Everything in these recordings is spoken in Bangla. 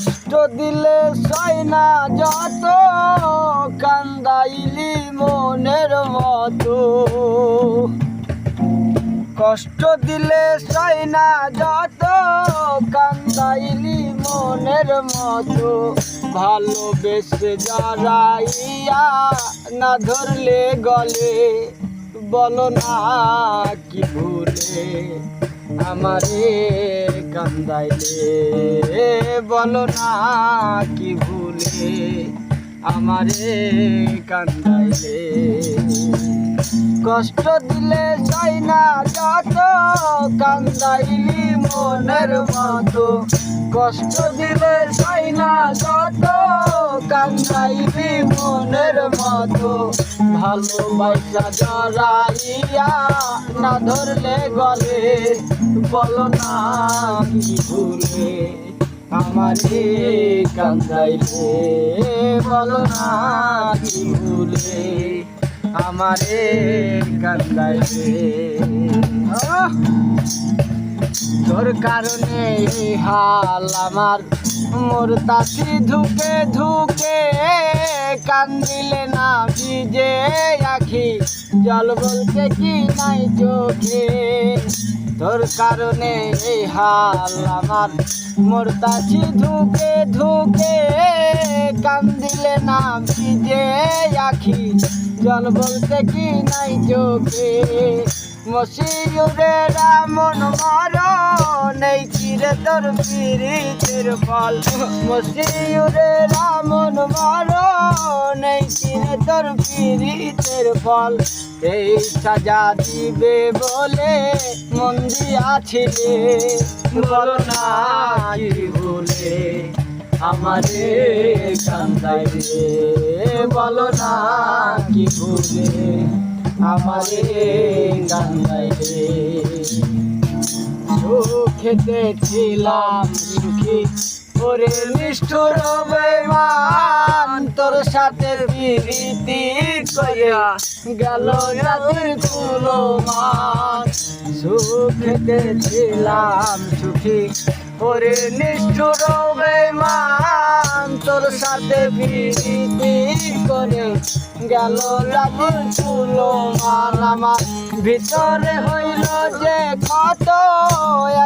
কষ্ট দিলে না যত, কান্দাইলি মনের মতো। কষ্ট দিলে না যত, কান্দাইলি মনের মতো। ভালোবেসে জড়াইয়া না ধরলে গলে, বলো না কি ভুলে। আমারে কান্দাইলে। বলো না কি ভুলে আমারে কান্দাইলে। কষ্ট দিলে চাই না যত, কান্দাইলি মনের মতো। কষ্ট দিলে চাই না যত, কান্দাইলি মনের মতো ভালোবাসা জড়াইয়া না ধরলে গলে, বলো না কি ভুলে আমারে কান্দাইলে, বলো না কি ভুলে আমারে কান্দাইলে! তোর কারণে হাল আমার মোর তাসি ধুকে ধুকে কান্দিলে না আখি, জল বলতে কি নাই চোখে? তোর কারণে এই হাল আমার। মোর তাছি ধুকে ধুকে কান্দিলে না যে আখি? জল বলতে কি নাই চোখে? মসিউরে রামন মরণ এই চিরে তোর পীড়িতের ফল। মসিউরে রামন মরণ এই চিরে তোর পীড়িতের ফল। এই সাজা দিবে বলে মন দিয়াছিলে, বলো না বলে আমারে কান্দাইলে, বলো না কি ভুলে আমারে কান্দাইলে সুখেতে ছিলাম সুখী। ওরে নিষ্ঠুর বেমান তোর সাথে প্রীতি করিয়া গেল রাতের কুলো মান সুখেতে ছিলাম সুখী। ওরে নিষ্ঠুর বেমান তোর সাথে প্রীতি করে গেল কুলো মান আমার ভিতরে হইল যে কত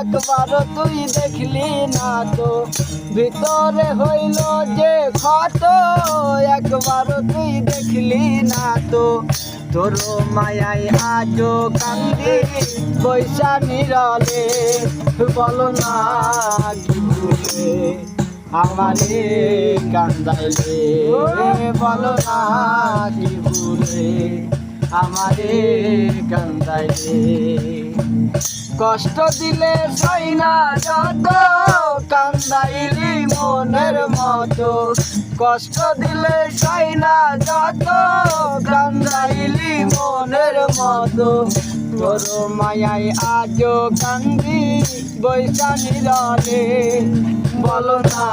একবার তুই দেখলি না তো। ভিতরে হইল যে ক্ষত, একবার তুই দেখলি না তো। তোর মায়াই আজ কান্দি পয়সা নিরলে বল না আমারে কান্দাইলে বল না কি ভুলে আমারে কান্দাইলে কষ্ট দিলে সই না যত, কান্দাইলি মনের মতো। কষ্ট দিলে সই না যত, কান্দাইলি মনের মতো। তোর মায়াই আজও কান্দি বৈশানী রলে বলো না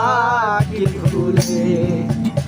কি ভুলে।